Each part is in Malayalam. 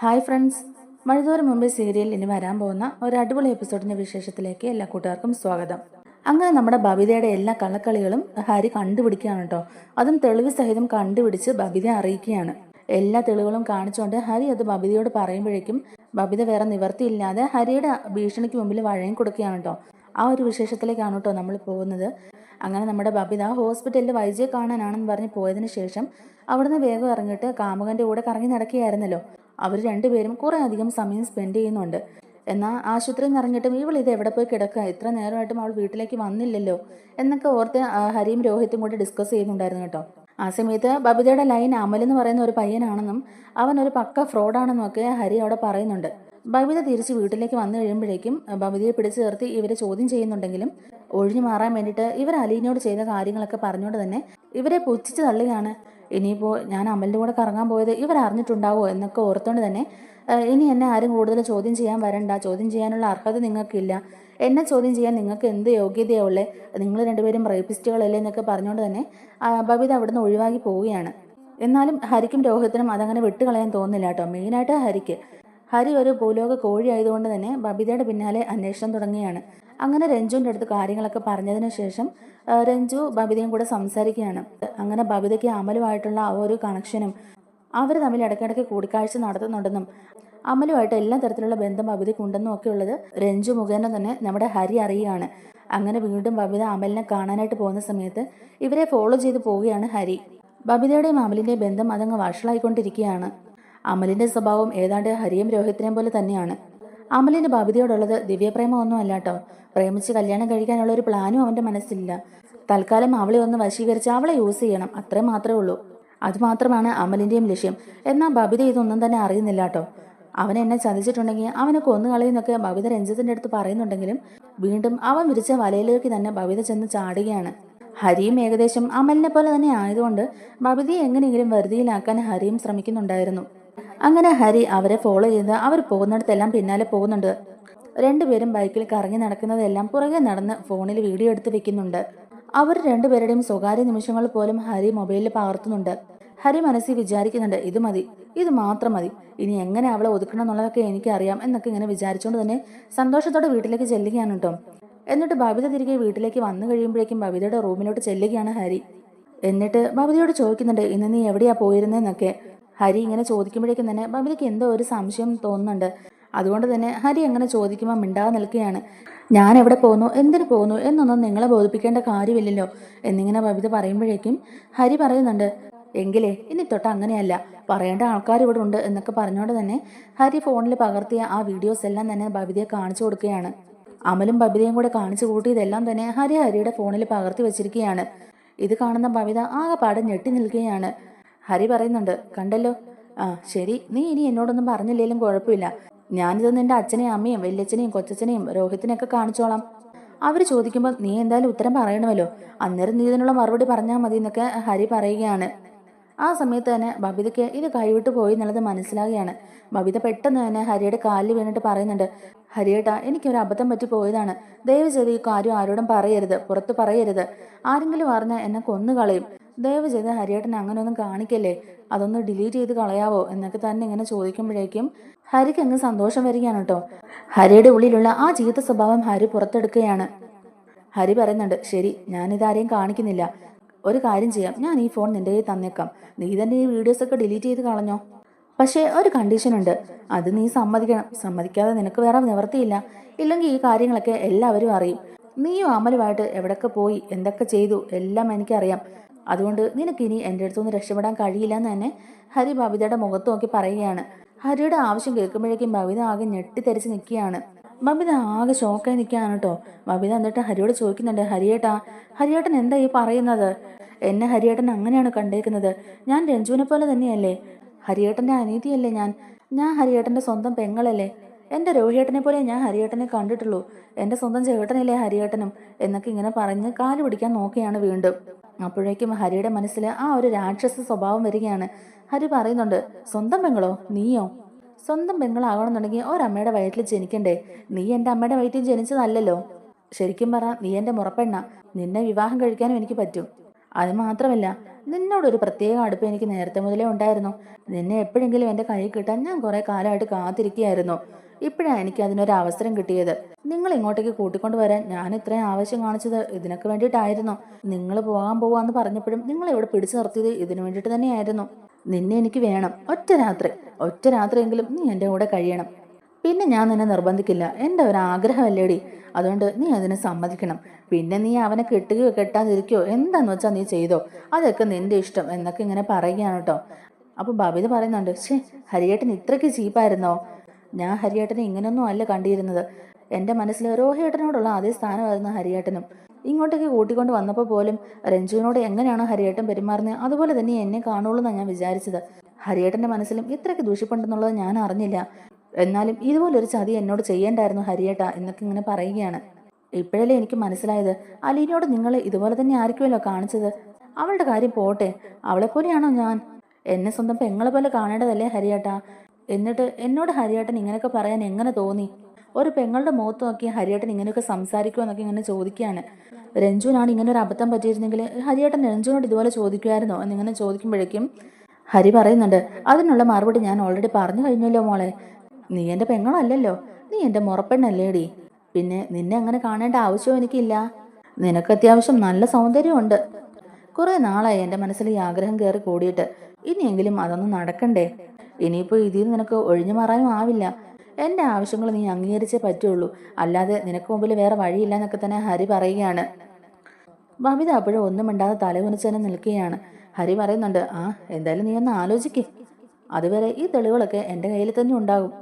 Hi friends. മഴതോരം മുമ്പ് സീരിയൽ ഇനി വരാൻ പോകുന്ന ഒരു അടിപൊളി എപ്പിസോഡിന്റെ വിശേഷത്തിലേക്ക് എല്ലാ കൂട്ടുകാർക്കും സ്വാഗതം. അങ്ങനെ നമ്മുടെ ബബിതയുടെ എല്ലാ കള്ളക്കളികളും ഹാരി കണ്ടുപിടിക്കുകയാണ് കേട്ടോ. അതും തെളിവ് സഹിതം കണ്ടുപിടിച്ച് ബബിത അറിയിക്കുകയാണ്. എല്ലാ തെളിവുകളും കാണിച്ചുകൊണ്ട് ഹരി അത് ബബിതയോട് പറയുമ്പോഴേക്കും ബബിത വേറെ നിവർത്തിയില്ലാതെ ഹരിയുടെ ഭീഷണിക്ക് മുമ്പിൽ വഴയും കൊടുക്കുകയാണ് കേട്ടോ. ആ ഒരു വിശേഷത്തിലേക്കാണ് കേട്ടോ നമ്മൾ പോകുന്നത്. അങ്ങനെ നമ്മുടെ ബബിത ഹോസ്പിറ്റലിൽ വൈദ്യയെ കാണാനാണെന്ന് പറഞ്ഞ് പോയതിന് ശേഷം അവിടുന്ന് വേഗം ഇറങ്ങിയിട്ട് കാമുകന്റെ കൂടെ കറങ്ങി നടക്കുകയായിരുന്നല്ലോ. അവർ രണ്ടുപേരും കുറേ അധികം സമയം സ്പെൻഡ് ചെയ്യുന്നുണ്ട്. എന്നാൽ ആശുപത്രിയിൽ നിന്ന് ഇറങ്ങിയിട്ടും ഇവൾ ഇത് എവിടെ പോയി കിടക്കുക ഇത്ര നേരമായിട്ടും അവൾ വീട്ടിലേക്ക് വന്നില്ലല്ലോ? എന്നൊക്കെ ഓർത്ത് ഹരിയും രോഹിത്തും കൂടി ഡിസ്കസ് ചെയ്യുന്നുണ്ടായിരുന്നു കേട്ടോ. ആ സമയത്ത് ബബിതയുടെ ലൈൻ അമൽ എന്ന് പറയുന്ന ഒരു പയ്യനാണെന്നും അവൻ ഒരു പക്ക ഫ്രോഡാണെന്നും ഒക്കെ ഹരി അവിടെ പറയുന്നുണ്ട്. ബബിത തിരിച്ച് വീട്ടിലേക്ക് വന്നു കഴിയുമ്പോഴേക്കും ബബിതയെ പിടിച്ചു നിർത്തി ഇവരെ ചോദ്യം ചെയ്യുന്നുണ്ടെങ്കിലും ഒഴിഞ്ഞു മാറാൻ വേണ്ടിയിട്ട് ഇവർ അലീനോട് ചെയ്ത കാര്യങ്ങളൊക്കെ പറഞ്ഞുകൊണ്ട് തന്നെ ഇവരെ പുച്ഛിച്ച് തള്ളുകയാണ്. ഇനിയിപ്പോൾ ഞാൻ അമലിന്റെ കൂടെ കറങ്ങാൻ പോയത് ഇവർ അറിഞ്ഞിട്ടുണ്ടാവോ എന്നൊക്കെ ഓർത്തുകൊണ്ട് തന്നെ ഇനി എന്നെ ആരും കൂടുതൽ ചോദ്യം ചെയ്യാൻ വരണ്ട ചോദ്യം ചെയ്യാനുള്ള അർഹത നിങ്ങൾക്കില്ല. എന്നെ ചോദ്യം ചെയ്യാൻ നിങ്ങൾക്ക് എന്ത് യോഗ്യതയുള്ളേ നിങ്ങൾ രണ്ടുപേരും റേപ്പിസ്റ്റുകളല്ലേ എന്നൊക്കെ പറഞ്ഞുകൊണ്ട് തന്നെ ബബിത അവിടുന്ന് ഒഴിവാക്കി പോവുകയാണ്. എന്നാലും ഹരിക്കും രോഹിത്തിനും അതങ്ങനെ വിട്ടുകളയാൻ തോന്നുന്നില്ല കേട്ടോ. മെയിനായിട്ട് ഹരിക്ക്. ഹരി ഒരു ഭൂലോക കോഴി ആയതുകൊണ്ട് തന്നെ ബബിതയുടെ പിന്നാലെ അന്വേഷണം തുടങ്ങുകയാണ്. അങ്ങനെ രഞ്ജുവിന്റെ അടുത്ത് കാര്യങ്ങളൊക്കെ പറഞ്ഞതിന് ശേഷം രഞ്ജു ബബിതയും കൂടെ സംസാരിക്കുകയാണ്. അങ്ങനെ ബബിതയ്ക്ക് അമലുമായിട്ടുള്ള ആ ഒരു കണക്ഷനും അവർ തമ്മിൽ ഇടയ്ക്കിടയ്ക്ക് കൂടിക്കാഴ്ച നടത്തുന്നുണ്ടെന്നും അമലുമായിട്ട് എല്ലാ തരത്തിലുള്ള ബന്ധം ബബിതയ്ക്ക് ഉണ്ടെന്നും ഒക്കെ ഉള്ളത് രഞ്ജു മുഖേന തന്നെ നമ്മുടെ ഹരി അറിയുകയാണ്. അങ്ങനെ വീണ്ടും ബബിത അമലിനെ കാണാനായിട്ട് പോകുന്ന സമയത്ത് ഇവരെ ഫോളോ ചെയ്ത് പോവുകയാണ് ഹരി. ബബിതയുടെയും അമലിന്റെയും ബന്ധം അതങ്ങ് വഷളായിക്കൊണ്ടിരിക്കുകയാണ്. അമലിന്റെ സ്വഭാവം ഏതാണ്ട് ഹരിയും രോഹിത്തിനെയും പോലെ തന്നെയാണ്. അമലിന് ബാബിതയോടുള്ളത് ദിവ്യപ്രേമമൊന്നും അല്ലാട്ടോ പ്രേമിച്ച് കല്യാണം കഴിക്കാനുള്ള ഒരു പ്ലാനും അവന്റെ മനസ്സിലില്ല. തൽക്കാലം അവളെ ഒന്ന് വശീകരിച്ച് അവളെ യൂസ് ചെയ്യണം അത്രേ മാത്രമേ ഉള്ളൂ. അതുമാത്രമാണ് അമലിന്റെയും ലക്ഷ്യം. എന്നാൽ ബബിത ഇതൊന്നും തന്നെ അറിയുന്നില്ല കേട്ടോ അവൻ എന്നെ ചതിച്ചിട്ടുണ്ടെങ്കിൽ അവനെ കൊന്നുകളയുന്നൊക്കെ ബബിത രഞ്ജിത്തിന്റെ അടുത്ത് പറയുന്നുണ്ടെങ്കിലും വീണ്ടും അവൻ വിരിച്ച വലയിലേക്ക് തന്നെ ബബിത ചെന്ന് ചാടുകയാണ്. ഹരിയും ഏകദേശം അമലിനെ പോലെ തന്നെ ആയതുകൊണ്ട് ബബിതയെ എങ്ങനെയെങ്കിലും വെറുതെയിലാക്കാൻ ഹരിയും ശ്രമിക്കുന്നുണ്ടായിരുന്നു. അങ്ങനെ ഹരി അവരെ ഫോളോ ചെയ്ത് അവർ പോകുന്നിടത്തെല്ലാം പിന്നാലെ പോകുന്നുണ്ട്. രണ്ടുപേരും ബൈക്കിൽ കറങ്ങി നടക്കുന്നതെല്ലാം പുറകെ നടന്ന് ഫോണിൽ വീഡിയോ എടുത്ത് വെക്കുന്നുണ്ട്. അവർ രണ്ടുപേരുടെയും സ്വകാര്യ നിമിഷങ്ങൾ പോലും ഹരി മൊബൈലിൽ പകർത്തുന്നുണ്ട്. ഹരി മനസ്സിൽ വിചാരിക്കുന്നുണ്ട് ഇത് മതി ഇത് മാത്രം മതി. ഇനി എങ്ങനെ അവളെ ഒതുക്കണം എന്നുള്ളതൊക്കെ എനിക്കറിയാം എന്നൊക്കെ ഇങ്ങനെ വിചാരിച്ചുകൊണ്ട് തന്നെ സന്തോഷത്തോടെ വീട്ടിലേക്ക് ചെല്ലുകയാണ് കേട്ടോ. എന്നിട്ട് ബബിത തിരികെ വീട്ടിലേക്ക് വന്നു കഴിയുമ്പോഴേക്കും ബബിതയുടെ റൂമിലോട്ട് ചെല്ലുകയാണ് ഹരി. എന്നിട്ട് ബബിതയോട് ചോദിക്കുന്നുണ്ട് ഇന്ന് നീ എവിടെയാ പോയിരുന്നതെന്നൊക്കെ ഹരി ഇങ്ങനെ ചോദിക്കുമ്പോഴേക്കും തന്നെ ബബിലിക്ക് എന്തോ ഒരു സംശയം തോന്നുന്നുണ്ട്. അതുകൊണ്ട് തന്നെ ഹരി അങ്ങനെ ചോദിക്കുമ്പോൾ മിണ്ടാതെ നിൽക്കുകയാണ്. ഞാൻ എവിടെ പോകുന്നു എന്തിനു പോകുന്നു എന്നൊന്നും നിങ്ങളെ ബോധിപ്പിക്കേണ്ട കാര്യമില്ലല്ലോ. എന്നിങ്ങനെ ബബിത പറയുമ്പോഴേക്കും ഹരി പറയുന്നുണ്ട് എങ്കിലേ ഇനി തൊട്ട് അങ്ങനെയല്ല. പറയേണ്ട ആൾക്കാർ ഇവിടെ ഉണ്ട് എന്നൊക്കെ പറഞ്ഞുകൊണ്ട് തന്നെ ഹരി ഫോണിൽ പകർത്തിയ ആ വീഡിയോസ് എല്ലാം തന്നെ ബബിതയെ കാണിച്ചു കൊടുക്കുകയാണ്. അമലും ബബിതയും കൂടെ കാണിച്ചു കൂട്ടിയതെല്ലാം തന്നെ ഹരി ഹരിയുടെ ഫോണിൽ പകർത്തി വെച്ചിരിക്കുകയാണ്. ഇത് കാണുന്ന ബബിത ആകെപ്പാടെ ഞെട്ടി നിൽക്കുകയാണ്. ഹരി പറയുന്നുണ്ട് കണ്ടല്ലോ. ആ ശരി. നീ ഇനി എന്നോടൊന്നും പറഞ്ഞില്ലേലും കുഴപ്പമില്ല. ഞാനിത് നിന്റെ അച്ഛനെയും അമ്മയും വല്യച്ഛനെയും കൊച്ചച്ഛനെയും രോഹിത്തിനെയൊക്കെ കാണിച്ചോളാം. അവർ ചോദിക്കുമ്പോൾ നീ എന്തായാലും ഉത്തരം പറയണമല്ലോ. അന്നേരം നീ ഇതിനുള്ള മറുപടി പറഞ്ഞാൽ മതി എന്നൊക്കെ ഹരി പറയുകയാണ്. ആ സമയത്ത് തന്നെ ബബിതയ്ക്ക് ഇത് കൈവിട്ട് പോയി എന്നുള്ളത് മനസ്സിലാകുകയാണ് ബബിത പെട്ടെന്ന് തന്നെ ഹരിയുടെ കാലിൽ വീണിട്ട് പറയുന്നുണ്ട് ഹരിയേട്ടാ എനിക്കൊരു അബദ്ധം പറ്റി പോയതാണ്. ദയവ് ചെയ്ത് ഈ കാര്യം ആരോടും പറയരുത് പുറത്ത് പറയരുത്. ആരെങ്കിലും അറിഞ്ഞാൽ എന്നെ കൊന്നു കളയും ദയവ് ചെയ്ത് ഹരിയേട്ടൻ അങ്ങനെയൊന്നും കാണിക്കല്ലേ? അതൊന്ന് ഡിലീറ്റ് ചെയ്ത് കളയാവോ? എന്നൊക്കെ തന്നെ ഇങ്ങനെ ചോദിക്കുമ്പോഴേക്കും ഹരിക്ക് അങ്ങ് സന്തോഷം വരികയാണ് കേട്ടോ. ഹരിയുടെ ഉള്ളിലുള്ള ആ ജീവിത സ്വഭാവം ഹരി പുറത്തെടുക്കുകയാണ്. ഹരി പറയുന്നുണ്ട് ശരി ഞാനിതാരെയും കാണിക്കുന്നില്ല. ഒരു കാര്യം ചെയ്യാം. ഞാൻ ഈ ഫോൺ നിന്റെ കയ്യിൽ തന്നേക്കാം. നീ തന്നെ ഈ വീഡിയോസ് ഒക്കെ ഡിലീറ്റ് ചെയ്ത് കളഞ്ഞോ? പക്ഷേ ഒരു കണ്ടീഷൻ ഉണ്ട്. അത് നീ സമ്മതിക്കണം. സമ്മതിക്കാതെ നിനക്ക് വേറെ നിവർത്തിയില്ല ഇല്ലെങ്കിൽ ഈ കാര്യങ്ങളൊക്കെ എല്ലാവരും അറിയും. നീയും അമലുമായിട്ട് എവിടൊക്കെ പോയി? എന്തൊക്കെ ചെയ്തു? എല്ലാം എനിക്കറിയാം. അതുകൊണ്ട് നിനക്കിനി എന്റെ അടുത്തുനിന്ന് രക്ഷപ്പെടാൻ കഴിയില്ല എന്ന് തന്നെ ഹരി ബബിതയുടെ മുഖത്ത് നോക്കി പറയുകയാണ്. ഹരിയുടെ ആവശ്യം കേൾക്കുമ്പോഴേക്കും ബബിത ആകെ ഞെട്ടിത്തെറിച്ച് നിൽക്കുകയാണ്. ബബിത ആകെ ഷോക്കായി നിൽക്കുകയാണ് കേട്ടോ. ബബിത എന്നിട്ട് ഹരിയോട് ചോദിക്കുന്നുണ്ട് ഹരിയേട്ടാ ഹരിയേട്ടൻ എന്താ ഈ പറയുന്നത്? എന്നെ ഹരിയേട്ടൻ അങ്ങനെയാണ് കണ്ടേക്കുന്നത്. ഞാൻ രഞ്ജുവിനെ പോലെ തന്നെയല്ലേ? ഹരിയേട്ടന്റെ അനീതിയല്ലേ ഞാൻ? ഞാൻ ഹരിയേട്ടന്റെ സ്വന്തം പെങ്ങളല്ലേ? എന്റെ രോഹിയേട്ടനെ പോലെ ഞാൻ ഹരിയേട്ടനെ കണ്ടിട്ടുള്ളൂ. എന്റെ സ്വന്തം ചേട്ടനല്ലേ ഹരിയേട്ടനും? എന്നൊക്കെ ഇങ്ങനെ പറഞ്ഞ് കാൽ പിടിക്കാൻ നോക്കിയാണ് വീണ്ടും. അപ്പോഴേക്കും ഹരിയുടെ മനസ്സിൽ ആ ഒരു രാക്ഷസ സ്വഭാവം വരികയാണ്. ഹരി പറയുന്നുണ്ട് സ്വന്തം പെങ്ങളോ? നീയോ? സ്വന്തം പെങ്ങളാകണമെന്നുണ്ടെങ്കിൽ ഒരമ്മയുടെ വയറ്റിൽ ജനിക്കണ്ടേ? നീ എന്റെ അമ്മയുടെ വയറ്റിൽ ജനിച്ചതല്ലല്ലോ? ശരിക്കും പറ നീ എന്റെ മുറപ്പെണ്ണ. നിന്നെ വിവാഹം കഴിക്കാനും എനിക്ക് പറ്റും. അത് മാത്രമല്ല നിന്നോടൊരു പ്രത്യേക അടുപ്പ് എനിക്ക് നേരത്തെ മുതലേ ഉണ്ടായിരുന്നു. നിന്നെ എപ്പോഴെങ്കിലും എന്റെ കൈ കിട്ടാൻ ഞാൻ കുറേ കാലമായിട്ട് കാത്തിരിക്കുകയായിരുന്നു. ഇപ്പോഴാണ് എനിക്ക് അതിനൊരു അവസരം കിട്ടിയത്. നിങ്ങൾ ഇങ്ങോട്ടേക്ക് കൂട്ടിക്കൊണ്ട് വരാൻ ഞാൻ ഇത്രയും ആവശ്യം കാണിച്ചത് ഇതിനൊക്കെ വേണ്ടിയിട്ടായിരുന്നു. നിങ്ങൾ പോകാൻ പോവാന്ന് പറഞ്ഞപ്പോഴും നിങ്ങൾ ഇവിടെ പിടിച്ചു നിർത്തിയത് ഇതിനു വേണ്ടിയിട്ട് തന്നെയായിരുന്നു. നിന്നെ എനിക്ക് വേണം. ഒറ്റ രാത്രി. ഒറ്റ രാത്രിയെങ്കിലും നീ എന്റെ കൂടെ കഴിയണം. പിന്നെ ഞാൻ നിന്നെ നിർബന്ധിക്കില്ല. എന്റെ ഒരു ആഗ്രഹമല്ലേടി. അതുകൊണ്ട് നീ അതിനെ സമ്മതിക്കണം. പിന്നെ നീ അവനെ കെട്ടുകയോ കെട്ടാതിരിക്കോ എന്താന്ന് വെച്ചാൽ നീ ചെയ്തോ? അതൊക്കെ നിന്റെ ഇഷ്ടം എന്നൊക്കെ ഇങ്ങനെ പറയുകയാണ് കേട്ടോ. അപ്പോൾ ബബിത പറയുന്നുണ്ട് ഛേ ഹരിയേട്ടൻ ഇത്രയ്ക്ക് ചീപ്പായിരുന്നോ? ഞാൻ ഹരിയേട്ടനെ ഇങ്ങനെയൊന്നും അല്ല കണ്ടിരുന്നത്. എന്റെ മനസ്സിൽ രോഹിയേട്ടനോടുള്ള അതേ സ്ഥാനമായിരുന്നു ഹരിയേട്ടനും. ഇങ്ങോട്ടേക്ക് കൂട്ടിക്കൊണ്ട് വന്നപ്പോൾ പോലും രഞ്ജുവിനോട് എങ്ങനെയാണ് ഹരിയേട്ടൻ പെരുമാറുന്നത് അതുപോലെ തന്നെ എന്നെ കാണുള്ളൂ എന്നാണ് ഞാൻ വിചാരിച്ചത്. ഹരിയേട്ടന്റെ മനസ്സിലും ഇത്രയ്ക്ക് ദൂഷ്യപ്പെട്ടെന്നുള്ളത് ഞാൻ അറിഞ്ഞില്ല. എന്നാലും ഇതുപോലൊരു ചതി എന്നോട് ചെയ്യേണ്ടായിരുന്നു ഹരിയേട്ട എന്നൊക്കെ ഇങ്ങനെ പറയുകയാണ്. ഇപ്പോഴല്ലേ എനിക്ക് മനസ്സിലായത്. അലീനയോട് നിങ്ങൾ ഇതുപോലെ തന്നെ ആയിരിക്കുമല്ലോ കാണിച്ചത്. അവളുടെ കാര്യം പോട്ടെ. അവളെപ്പോലെയാണോ ഞാൻ? എന്നെ സ്വന്തം പെങ്ങളെ പോലെ കാണേണ്ടതല്ലേ ഹരിയേട്ട? എന്നിട്ട് എന്നോട് ഹരിയേട്ടൻ ഇങ്ങനെയൊക്കെ പറയാൻ എങ്ങനെ തോന്നി? ഒരു പെങ്ങളുടെ മുഖത്ത് നോക്കി ഹരിയേട്ടൻ ഇങ്ങനെയൊക്കെ സംസാരിക്കുമോ എന്നൊക്കെ ഇങ്ങനെ ചോദിക്കുകയാണ്. രഞ്ജുവിനാണ് ഇങ്ങനെ ഒരു അബദ്ധം പറ്റിയിരുന്നെങ്കിൽ ഹരിയേട്ടൻ രഞ്ജുവിനോട് ഇതുപോലെ ചോദിക്കുമായിരുന്നോ എന്നിങ്ങനെ ചോദിക്കുമ്പോഴേക്കും ഹരി പറയുന്നുണ്ട് അതിനുള്ള മറുപടി ഞാൻ ഓൾറെഡി പറഞ്ഞു കഴിഞ്ഞല്ലോ മോളെ. നീ എന്റെ പെങ്ങളല്ലല്ലോ. നീ എന്റെ മുറപ്പെണ്ണല്ലേടി. പിന്നെ നിന്നെ അങ്ങനെ കാണേണ്ട ആവശ്യവും എനിക്കില്ല. നിനക്ക് അത്യാവശ്യം നല്ല സൗന്ദര്യമുണ്ട്. കുറേ നാളായി എന്റെ മനസ്സിൽ ഈ ആഗ്രഹം കയറി കൂടിയിട്ട്. ഇനിയെങ്കിലും അതൊന്നും നടക്കണ്ടേ? ഇനിയിപ്പോൾ ഇതിൽ നിന്ന് നിനക്ക് ഒഴിഞ്ഞു മാറാനും ആവില്ല. എന്റെ ആവശ്യങ്ങൾ നീ അംഗീകരിച്ചേ പറ്റുള്ളൂ. അല്ലാതെ നിനക്ക് മുമ്പിൽ വേറെ വഴിയില്ല എന്നൊക്കെ തന്നെ ഹരി പറയുകയാണ്. ബബിത അപ്പോഴും ഒന്നും മിണ്ടാതെ തലകുനിച്ച് തന്നെ നിൽക്കുകയാണ്. ഹരി പറയുന്നുണ്ട് ആ എന്തായാലും നീ ഒന്ന് ആലോചിക്കേ. അതുവരെ ഈ തെളിവുകളൊക്കെ എന്റെ കയ്യിൽ തന്നെ ഉണ്ടാകും.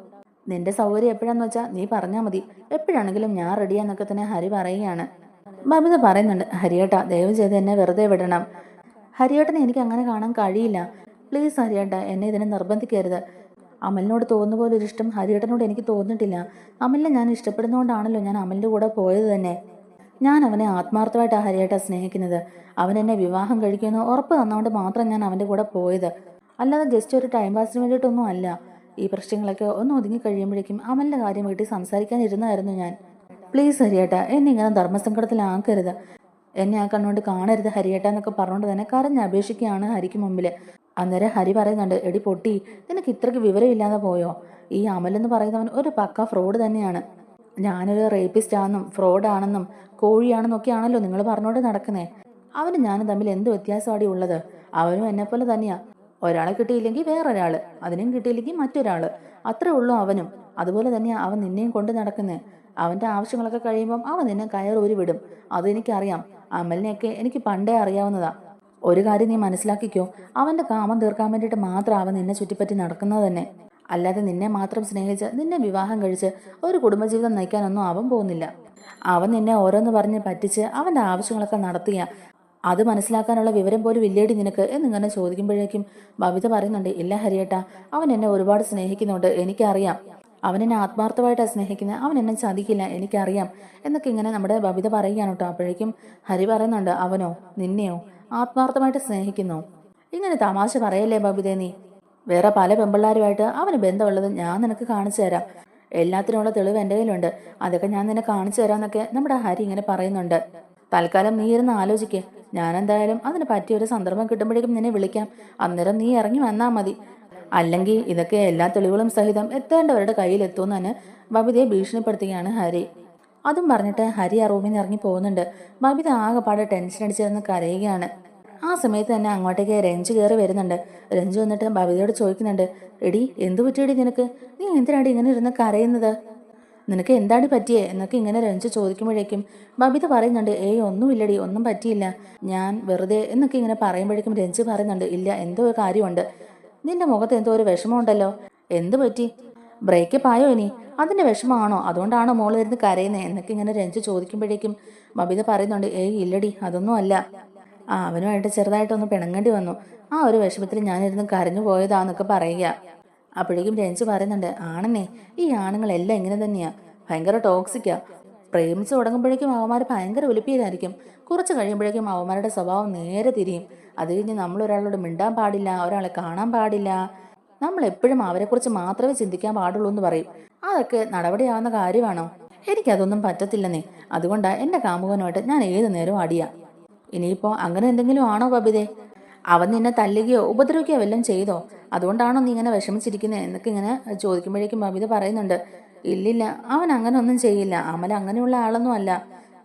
നിന്റെ സൗകര്യം എപ്പോഴാന്ന് വെച്ചാൽ നീ പറഞ്ഞാൽ മതി. എപ്പോഴാണെങ്കിലും ഞാൻ റെഡിയാന്നൊക്കെ തന്നെ ഹരി പറയുകയാണ്. ബബിത പറയുന്നുണ്ട് ഹരിയേട്ട ദയവ് ചെയ്ത് എന്നെ വെറുതെ വിടണം. ഹരിയേട്ടനെ എനിക്ക് അങ്ങനെ കാണാൻ കഴിയില്ല. പ്ലീസ് ഹരിയേട്ട എന്നെ ഇതിനെ നിർബന്ധിക്കരുത്. അമലിനോട് തോന്നുന്ന പോലെ ഒരു ഇഷ്ടം ഹരിയേട്ടനോട് എനിക്ക് തോന്നിട്ടില്ല അമലിനെ ഞാൻ ഇഷ്ടപ്പെടുന്നതുകൊണ്ടാണല്ലോ ഞാൻ അമലിന്റെ കൂടെ പോയത് തന്നെ. ഞാൻ അവനെ ആത്മാർത്ഥമായിട്ടാണ് ഹരിയേട്ട സ്നേഹിക്കുന്നത്. അവൻ എന്നെ വിവാഹം കഴിക്കുമെന്ന് ഉറപ്പ് തന്നുകൊണ്ട് മാത്രം ഞാൻ അവന്റെ കൂടെ പോയത്. അല്ലാതെ ജസ്റ്റ് ഒരു ടൈം പാസിന് വേണ്ടിയിട്ടൊന്നും അല്ല. ഈ പ്രശ്നങ്ങളൊക്കെ ഒന്ന് ഒതുങ്ങി കഴിയുമ്പോഴേക്കും അമലിന്റെ കാര്യം വീട്ടിൽ സംസാരിക്കാനിരുന്നായിരുന്നു ഞാൻ. പ്ലീസ് ഹരിയേട്ട എന്നെ ഇങ്ങനെ ധർമ്മസങ്കടത്തിലാക്കരുത്. എന്നെ ആ കണ്ണുകൊണ്ട് കാണരുത് ഹരിയേട്ട എന്നൊക്കെ പറഞ്ഞുകൊണ്ട് തന്നെ കരഞ്ഞ് അപേക്ഷിക്കുകയാണ് ഹരിക്ക് മുമ്പിൽ അന്നേരം ഹരി പറയുന്നുണ്ട് എടി പൊട്ടി നിനക്ക് ഇത്രയ്ക്ക് വിവരമില്ലാതെ പോയോ? ഈ അമലെന്ന് പറയുന്നവൻ ഒരു പക്ക ഫ്രോഡ് തന്നെയാണ്. ഞാനൊരു റേപ്പിസ്റ്റ് ആണെന്നും ഫ്രോഡ് ആണെന്നും കോഴിയാണെന്നും ഒക്കെയാണല്ലോ നിങ്ങൾ പറഞ്ഞോണ്ട് നടക്കുന്നേ. അവനും ഞാനും തമ്മിൽ എന്ത് വ്യത്യാസമാടി ഉള്ളത്? അവനും എന്നെപ്പോലെ തന്നെയാ. ഒരാളെ കിട്ടിയില്ലെങ്കിൽ വേറൊരാൾ അതിനും കിട്ടിയില്ലെങ്കിൽ മറ്റൊരാൾ അത്രേ ഉള്ളൂ അവനും. അതുപോലെ തന്നെയാ അവൻ നിന്നെയും കൊണ്ട് നടക്കുന്നേ. അവന്റെ ആവശ്യങ്ങളൊക്കെ കഴിയുമ്പം അവൻ നിന്നെ കയറൂരി വിടും. അതെനിക്കറിയാം അമലിനെയൊക്കെ എനിക്ക് പണ്ടേ അറിയാവുന്നതാ. ഒരു കാര്യം നീ മനസ്സിലാക്കിക്കോ. അവന്റെ കാമം തീർക്കാൻ വേണ്ടിയിട്ട് മാത്രം അവൻ നിന്നെ ചുറ്റിപ്പറ്റി നടക്കുന്നത് തന്നെ. അല്ലാതെ നിന്നെ മാത്രം സ്നേഹിച്ച് നിന്നെ വിവാഹം കഴിച്ച് ഒരു കുടുംബജീവിതം നയിക്കാനൊന്നും അവൻ പോകുന്നില്ല. അവൻ നിന്നെ ഓരോന്ന് പറഞ്ഞ് പറ്റിച്ച് അവന്റെ ആവശ്യങ്ങളൊക്കെ നടത്തിയ അത് മനസ്സിലാക്കാനുള്ള വിവരം പോലും ഇല്ലേടി നിനക്ക് എന്നിങ്ങനെ ചോദിക്കുമ്പോഴേക്കും ബബിത പറയുന്നുണ്ട് ഇല്ല ഹരിയേട്ടാ അവൻ എന്നെ ഒരുപാട് സ്നേഹിക്കുന്നുണ്ട് എനിക്കറിയാം. അവൻ എന്നെ ആത്മാർത്ഥമായിട്ടാണ് സ്നേഹിക്കുന്നത് അവൻ എന്നെ ചതിക്കില്ല എനിക്കറിയാം. എന്നൊക്കെ ഇങ്ങനെ നമ്മുടെ ബബിത പറയുകയാണ് കേട്ടോ. അപ്പോഴേക്കും ഹരി പറയുന്നുണ്ട് അവനോ? നിന്നെയോ? ആത്മാർത്ഥമായിട്ട് സ്നേഹിക്കുന്നു. ഇങ്ങനെ തമാശ പറയല്ലേ ബബിതേ നീ? വേറെ പല പെമ്പിള്ളാരുമായിട്ട് അവന് ബന്ധമുള്ളത് ഞാൻ നിനക്ക് കാണിച്ചു തരാം. എല്ലാത്തിനുമുള്ള തെളിവ് എന്റെ കയ്യിലുണ്ട്. അതൊക്കെ ഞാൻ നിന്നെ കാണിച്ചു തരാമെന്നൊക്കെ നമ്മുടെ ഹരി ഇങ്ങനെ പറയുന്നുണ്ട്. തൽക്കാലം നീ ഇരുന്ന് ആലോചിക്കേ. ഞാൻ എന്തായാലും അതിന് പറ്റിയൊരു സന്ദർഭം കിട്ടുമ്പോഴേക്കും നിന്നെ വിളിക്കാം. അന്നേരം നീ ഇറങ്ങി വന്നാൽ മതി. അല്ലെങ്കിൽ ഇതൊക്കെ എല്ലാ തെളിവുകളും സഹിതം എത്തേണ്ടവരുടെ കയ്യിലെത്തുമെന്ന് തന്നെ ബബിതയെ ഭീഷണിപ്പെടുത്തുകയാണ് ഹരി. അതും പറഞ്ഞിട്ട് ഹരി ആ റൂമിൽ നിന്ന് ഇറങ്ങി പോകുന്നുണ്ട്. ബബിത ആകെപ്പാട് ടെൻഷൻ അടിച്ചിരുന്ന് കരയുകയാണ്. ആ സമയത്ത് തന്നെ അങ്ങോട്ടേക്ക് രഞ്ജു കയറി വരുന്നുണ്ട്. രഞ്ജു വന്നിട്ട് ബബിതയോട് ചോദിക്കുന്നുണ്ട് എടി എന്തു പറ്റിയടി നിനക്ക്? നീ എന്തിനാടി ഇങ്ങനെ ഇരുന്ന് കരയുന്നത്? നിനക്ക് എന്താണ് പറ്റിയേ? എന്നൊക്കെ ഇങ്ങനെ രഞ്ജു ചോദിക്കുമ്പോഴേക്കും ബബിത പറയുന്നുണ്ട് ഏയ് ഒന്നുമില്ലടി ഒന്നും പറ്റിയില്ല. ഞാൻ വെറുതെ എന്നൊക്കെ ഇങ്ങനെ പറയുമ്പോഴേക്കും രഞ്ജു പറയുന്നുണ്ട് ഇല്ല എന്തോ ഒരു കാര്യമുണ്ട്. നിന്റെ മുഖത്ത് എന്തോ ഒരു വിഷമമുണ്ടല്ലോ. എന്ത് പറ്റി? ബ്രേക്കപ്പ് ആയോ ഇനി? അതിന്റെ വിഷമമാണോ? അതുകൊണ്ടാണോ മോൾ ഇരുന്ന് കരയുന്നത് എന്നൊക്കെ ഇങ്ങനെ രഞ്ജു ചോദിക്കുമ്പോഴേക്കും ബബിത പറയുന്നുണ്ട് ഏയ് ഇല്ലടി അതൊന്നും അല്ല. ആ അവനുമായിട്ട് ചെറുതായിട്ടൊന്ന് പിണങ്ങേണ്ടി വന്നു. ആ ഒരു വിഷമത്തിൽ ഞാനിരുന്ന് കരഞ്ഞു പോയതാന്നൊക്കെ പറയുക. അപ്പോഴേക്കും രഞ്ജു പറയുന്നുണ്ട് ആണെന്നേ ഈ ആണുങ്ങളെല്ലാം ഇങ്ങനെ തന്നെയാ. ഭയങ്കര ടോക്സിക്കാ. പ്രേമിച്ച് തുടങ്ങുമ്പോഴേക്കും അവന്മാർ ഭയങ്കര ഒലിപ്പിയിലായിരിക്കും. കുറച്ച് കഴിയുമ്പോഴേക്കും അവന്മാരുടെ സ്വഭാവം നേരെ തിരിയും. അത് കഴിഞ്ഞ് നമ്മൾ ഒരാളോട് മിണ്ടാൻ പാടില്ല ഒരാളെ കാണാൻ പാടില്ല. നമ്മൾ എപ്പോഴും അവരെക്കുറിച്ച് മാത്രമേ ചിന്തിക്കാൻ പാടുള്ളൂ എന്ന് പറയും. അതൊക്കെ നടപടിയാവുന്ന കാര്യമാണോ? എനിക്കതൊന്നും പറ്റത്തില്ലെന്നേ. അതുകൊണ്ടാണ് എന്റെ കാമുകനുമായിട്ട് ഞാൻ ഏത് നേരവും അടിയാ. ഇനിയിപ്പോൾ അങ്ങനെ എന്തെങ്കിലും ആണോ ബബിതേ അവൻ നിന്നെ തല്ലുകയോ ഉപദ്രവിക്കുകയോ വല്ലതും ചെയ്തോ? അതുകൊണ്ടാണോ നീ ഇങ്ങനെ വിഷമിച്ചിരിക്കുന്നത് എന്നൊക്കെ ഇങ്ങനെ ചോദിക്കുമ്പോഴേക്കും ബബിത പറയുന്നുണ്ട്. ഇല്ലില്ല അവൻ അങ്ങനെ ഒന്നും ചെയ്യില്ല. അമൽ അങ്ങനെയുള്ള ആളൊന്നും അല്ല.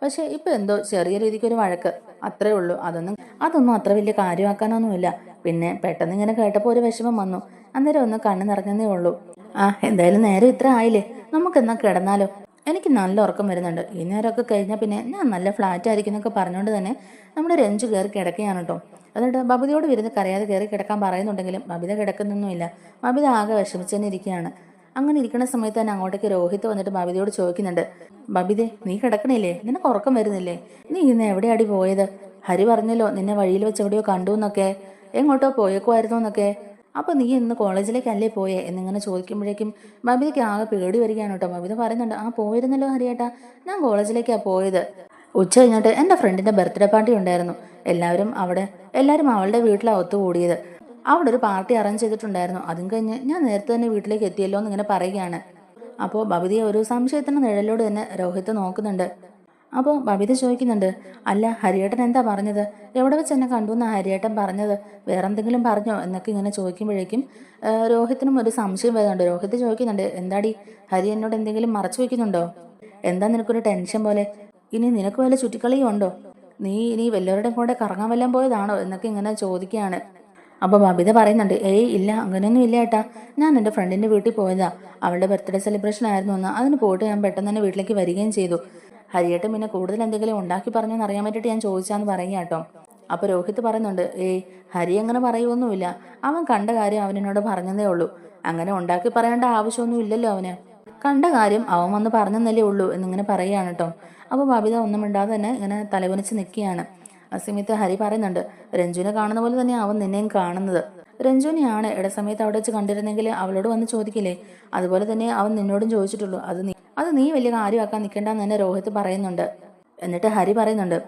പക്ഷെ ഇപ്പൊ എന്തോ ചെറിയ രീതിക്ക് ഒരു വഴക്ക്. അത്രേ ഉള്ളൂ. അതൊന്നും അതൊന്നും അത്ര വലിയ കാര്യമാക്കാനൊന്നുമില്ല. പിന്നെ പെട്ടെന്ന് ഇങ്ങനെ കേട്ടപ്പോൾ ഒരു വിഷമം വന്നു. അന്നേരം ഒന്ന് കണ്ണു നിറഞ്ഞതേ ഉള്ളൂ. ആ എന്തായാലും നേരം ഇത്ര ആയില്ലേ? നമുക്ക് നമുക്കെന്നാ കിടന്നാലോ? എനിക്ക് നല്ല ഉറക്കം വരുന്നുണ്ട്. ഈ നേരമൊക്കെ കഴിഞ്ഞാൽ പിന്നെ ഞാൻ നല്ല ഫ്ലാറ്റ് ആയിരിക്കും എന്നൊക്കെ പറഞ്ഞുകൊണ്ട് തന്നെ നമ്മുടെ രഞ്ജു കയറി കിടക്കുകയാണ് കേട്ടോ എന്നിട്ട് ബബിതയോട് വരുന്ന കരയാതെ കയറി കിടക്കാൻ പറയുന്നുണ്ടെങ്കിലും ബബിത കിടക്കുന്നൊന്നുമില്ല. ബബിത ആകെ വിഷമിച്ചു തന്നെ ഇരിക്കുകയാണ്. അങ്ങനെ ഇരിക്കുന്ന സമയത്ത് തന്നെ അങ്ങോട്ടേക്ക് രോഹിത് വന്നിട്ട് ബബിതയോട് ചോദിക്കുന്നുണ്ട്. ബബിതെ നീ കിടക്കണില്ലേ? നിനക്ക് ഉറക്കം വരുന്നില്ലേ? നീ ഇന്ന് എവിടെയാടി പോയത്? ഹരി പറഞ്ഞല്ലോ നിന്നെ വഴിയിൽ വെച്ച് എവിടെയോ കണ്ടു എന്നൊക്കെ എങ്ങോട്ടോ പോയേക്കുമായിരുന്നു എന്നൊക്കെ അപ്പൊ നീ ഇന്ന് കോളേജിലേക്കല്ലേ പോയേ? എന്നിങ്ങനെ ചോദിക്കുമ്പോഴേക്കും ബബിതയ്ക്ക് ആകെ പേടി വരികയാണ് കേട്ടോ. ബബിത പറയുന്നുണ്ട് ആ പോയിരുന്നല്ലോ ഹരിയേട്ടാ. ഞാൻ കോളേജിലേക്കാ പോയത്. ഉച്ച കഴിഞ്ഞിട്ട് എന്റെ ഫ്രണ്ടിന്റെ ബർത്ത്ഡേ പാർട്ടി ഉണ്ടായിരുന്നു. എല്ലാവരും അവിടെ എല്ലാവരും അവളുടെ വീട്ടിലാണ് ഒത്തുകൂടിയത്. അവിടെ ഒരു പാർട്ടി അറേഞ്ച് ചെയ്തിട്ടുണ്ടായിരുന്നു. അതും കഴിഞ്ഞ് ഞാൻ നേരത്തെ തന്നെ വീട്ടിലേക്ക് എത്തിയല്ലോ എന്നിങ്ങനെ പറയുകയാണ്. അപ്പോൾ ബബിതയെ ഒരു സംശയത്തിന്റെ നിഴലോട് തന്നെ രോഹിത് നോക്കുന്നുണ്ട്. അപ്പോൾ ബബിത ചോദിക്കുന്നുണ്ട് അല്ല ഹരിയേട്ടൻ എന്താ പറഞ്ഞത്? എവിടെ വെച്ച് എന്നെ കണ്ടു എന്നാ ഹരിയേട്ടൻ പറഞ്ഞത്? വേറെ എന്തെങ്കിലും പറഞ്ഞോ? എന്നൊക്കെ ഇങ്ങനെ ചോദിക്കുമ്പോഴേക്കും രോഹിത്തിനും ഒരു സംശയം വരുന്നുണ്ട്. രോഹിത്ത് ചോദിക്കുന്നുണ്ട് എന്താടി ഹരി എന്നോട് എന്തെങ്കിലും മറച്ചു വയ്ക്കുന്നുണ്ടോ എന്താ നിനക്കൊരു ടെൻഷൻ പോലെ? ഇനി നിനക്ക് വല്ല ചുറ്റിക്കളിയും ഉണ്ടോ? നീ ഇനി വല്ലവരുടെയും കൂടെ കറങ്ങാൻ വല്ലതും പോയതാണോ? എന്നൊക്കെ ഇങ്ങനെ ചോദിക്കുകയാണ്. അപ്പോൾ ബബിത പറയുന്നുണ്ട് ഏയ് ഇല്ല അങ്ങനെയൊന്നും ഇല്ല ഏട്ടാ. ഞാൻ എന്റെ ഫ്രണ്ടിന്റെ വീട്ടിൽ പോയതാ. അവളുടെ ബർത്ത്ഡേ സെലിബ്രേഷൻ ആയിരുന്നു എന്ന് അതിന് പോയിട്ട് ഞാൻ പെട്ടെന്ന് തന്നെ വീട്ടിലേക്ക് വരികയും ചെയ്തു. ഹരിയേട്ടൻ പിന്നെ കൂടുതൽ എന്തെങ്കിലും ഉണ്ടാക്കി പറഞ്ഞെന്ന് അറിയാൻ വേണ്ടിയിട്ട് ഞാൻ ചോദിച്ചാന്ന് പറയുക കേട്ടോ. അപ്പോൾ രോഹിത് പറയുന്നുണ്ട് ഏയ് ഹരി അങ്ങനെ പറയുമൊന്നുമില്ല അവൻ കണ്ട കാര്യം അവനോട് പറഞ്ഞതേ ഉള്ളൂ. അങ്ങനെ ഉണ്ടാക്കി പറയേണ്ട ആവശ്യമൊന്നും ഇല്ലല്ലോ അവന്. കണ്ട കാര്യം അവൻ വന്ന് പറഞ്ഞെന്നല്ലേ ഉള്ളൂ എന്നിങ്ങനെ പറയുകയാണ് കേട്ടോ. അപ്പോൾ ബബിത ഒന്നും മിണ്ടാതെ തന്നെ ഇങ്ങനെ തലകുനിച്ച് നിൽക്കുകയാണ്. ആ സമയത്ത് ഹരി പറയുന്നുണ്ട് രഞ്ജുവിനെ കാണുന്ന പോലെ തന്നെ അവൻ നിന്നെയും കാണുന്നത്. രഞ്ജുവിനെയാണ് ഇടസമയത്ത് അവിടെ വെച്ച് കണ്ടിരുന്നെങ്കിൽ അവളോട് വന്ന് ചോദിക്കില്ലേ? അതുപോലെ തന്നെ അവൻ നിന്നോടും ചോദിച്ചിട്ടുള്ളൂ. അത് നീ അത് നീ വലിയ കാര്യമാക്കാൻ നിൽക്കേണ്ടെന്ന് തന്നെ രോഹിത് പറയുന്നുണ്ട്. എന്നിട്ട് ഹരി പറയുന്നുണ്ട്